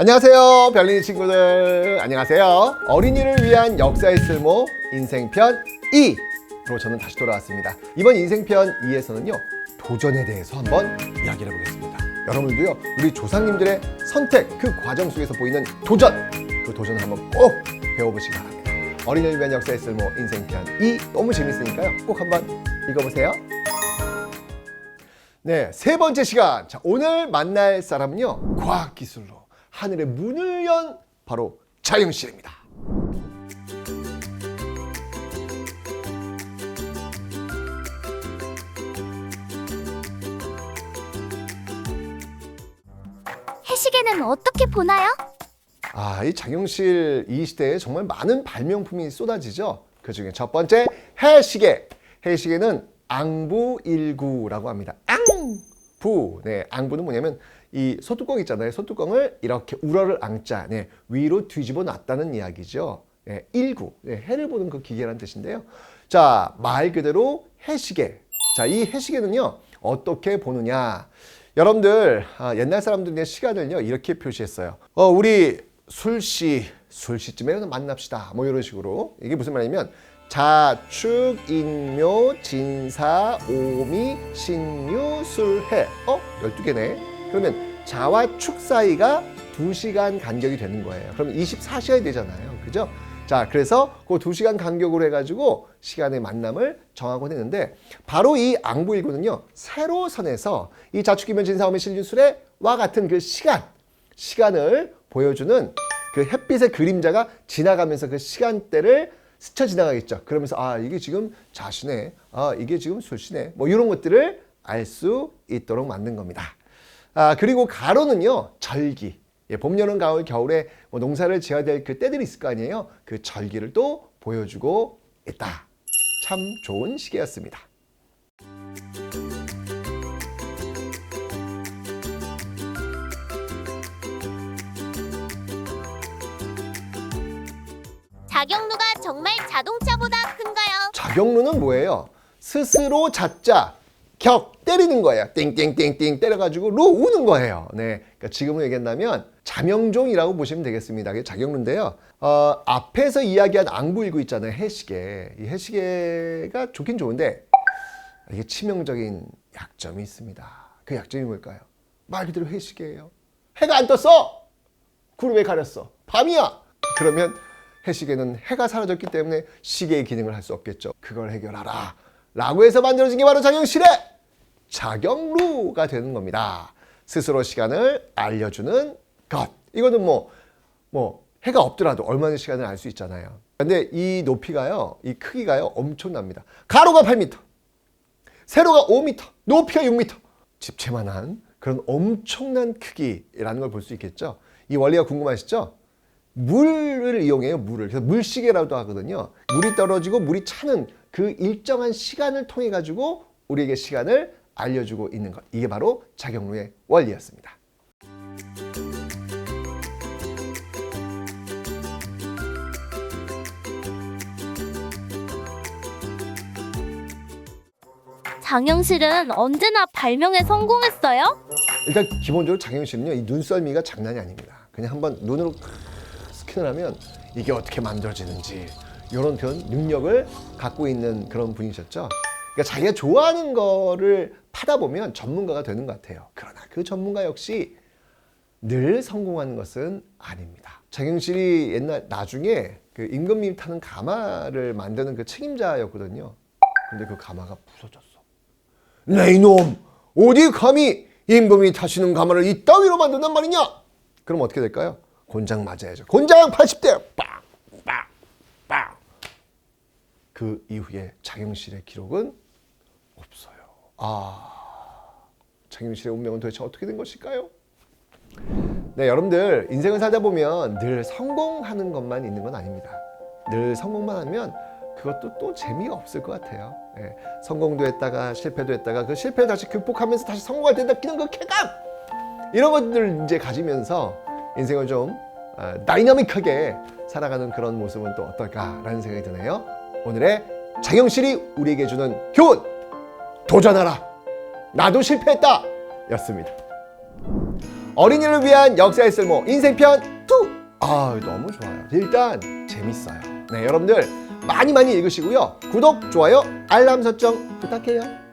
안녕하세요 별린이 친구들. 안녕하세요. 어린이를 위한 역사의 쓸모 인생편 2로 저는 다시 돌아왔습니다. 이번 인생편 2에서는요 도전에 대해서 한번 이야기를 해보겠습니다. 여러분들도요 우리 조상님들의 선택 그 과정 속에서 보이는 도전 그 도전을 한번 꼭 배워보시기 바랍니다. 어린이를 위한 역사의 쓸모 인생편 2 너무 재밌으니까요 꼭 한번 읽어보세요. 네, 세 번째 시간. 자, 오늘 만날 사람은요. 과학 기술로 하늘의 문을 연 바로 자영 씨입니다. 해시계는 어떻게 보나요? 아, 이 장영실 이 시대에 정말 많은 발명품이 쏟아지죠. 그 중에 첫 번째 해시계. 해시계는 앙부일구라고 합니다. 앙부. 네, 앙부는 뭐냐면 이 소뚜껑 있잖아요. 소뚜껑을 이렇게 우러를 앙자 네, 위로 뒤집어 놨다는 이야기죠. 네, 일구. 네, 해를 보는 그 기계라는 뜻인데요. 자, 말 그대로 해시계. 자, 이 해시계는요. 어떻게 보느냐? 여러분들 아, 옛날 사람들의 시간을요 이렇게 표시했어요. 어, 우리 술시 술시쯤에 만납시다. 뭐 이런 식으로 이게 무슨 말이냐면 자축 인묘 진사 오미 신유 술해 어 12개네. 그러면 자와 축 사이가 2시간 간격이 되는 거예요. 그럼 24시간이 되잖아요. 그죠? 자, 그래서 그 2시간 간격으로 해가지고 시간의 만남을 정하곤 했는데 바로 이 앙부일구는요, 세로선에서 이 자축이면 진사오면 신유술의 와 같은 그 시간, 시간을 보여주는 그 햇빛의 그림자가 지나가면서 그 시간대를 스쳐 지나가겠죠. 그러면서 아, 이게 지금 자신의, 아, 이게 지금 술시네. 뭐 이런 것들을 알 수 있도록 만든 겁니다. 아, 그리고 가로는요, 절기. 예, 봄, 여름, 가을, 겨울에 뭐 농사를 지어야 될 그 때들이 있을 거 아니에요. 그 절기를 또 보여주고 있다. 참 좋은 시계였습니다. 자경루가 정말 자동차보다 큰가요? 자경루는 뭐예요? 스스로 자자 격 때리는 거예요. 띵띵띵띵 때려가지고 루 우는 거예요. 네, 그러니까 지금으로 얘기한다면 자명종이라고 보시면 되겠습니다. 그게 자경루인데요. 어, 앞에서 이야기한 앙부일구 있잖아요. 해시계. 이 해시계가 좋긴 좋은데 이게 치명적인 약점이 있습니다. 그 약점이 뭘까요? 말 그대로 해시계예요. 해가 안 떴어. 구름에 가렸어. 밤이야. 그러면 해시계는 해가 사라졌기 때문에 시계의 기능을 할 수 없겠죠. 그걸 해결하라. 라고 해서 만들어진 게 바로 자경실의 자경루가 되는 겁니다. 스스로 시간을 알려주는 것. 이거는 뭐, 뭐, 해가 없더라도 얼마나 시간을 알 수 있잖아요. 근데 이 높이가요, 이 크기가요, 엄청납니다. 가로가 8m, 세로가 5m, 높이가 6m. 집채만한 그런 엄청난 크기라는 걸 볼 수 있겠죠. 이 원리가 궁금하시죠? 물을 이용해요, 물을. 그래서 물시계라도 하거든요. 물이 떨어지고 물이 차는 그 일정한 시간을 통해 가지고 우리에게 시간을 알려주고 있는 것. 이게 바로 자경루의 원리였습니다. 장영실은 언제나 발명에 성공했어요? 일단 기본적으로 장영실은요, 이 눈썰미가 장난이 아닙니다. 그냥 한번 눈으로 스캔을 하면 이게 어떻게 만들어지는지 이런 그런 능력을 갖고 있는 그런 분이셨죠. 그러니까 자기가 좋아하는 거를 파다 보면 전문가가 되는 것 같아요. 그러나 그 전문가 역시 늘 성공하는 것은 아닙니다. 장영실이 옛날 나중에 그 임금님 타는 가마를 만드는 그 책임자였거든요. 근데 그 가마가 부서졌어. 네 이놈 어디 감히 임금이 타시는 가마를 이 따위로 만든단 말이냐? 그럼 어떻게 될까요? 곤장 맞아야죠. 곤장 80대 빵 그 이후에 장영실의 기록은 없어요. 아 장영실의 운명은 도대체 어떻게 된 것일까요? 네, 여러분들 인생을 살다 보면 늘 성공하는 것만 있는 건 아닙니다. 늘 성공만 하면 그것도 또 재미가 없을 것 같아요. 예, 성공도 했다가 실패도 했다가 그 실패를 다시 극복하면서 다시 성공할 때 느끼는 그 쾌감 이런 것들을 이제 가지면서 인생을 좀 어, 다이나믹하게 살아가는 그런 모습은 또 어떨까라는 생각이 드네요. 오늘의 장영실이 우리에게 주는 교훈 도전하라. 나도 실패했다. 였습니다. 어린이를 위한 역사의 쓸모 인생편 2. 아, 너무 좋아요. 일단 재밌어요. 네, 여러분들 많이 많이 읽으시고요. 구독, 좋아요, 알람 설정 부탁해요.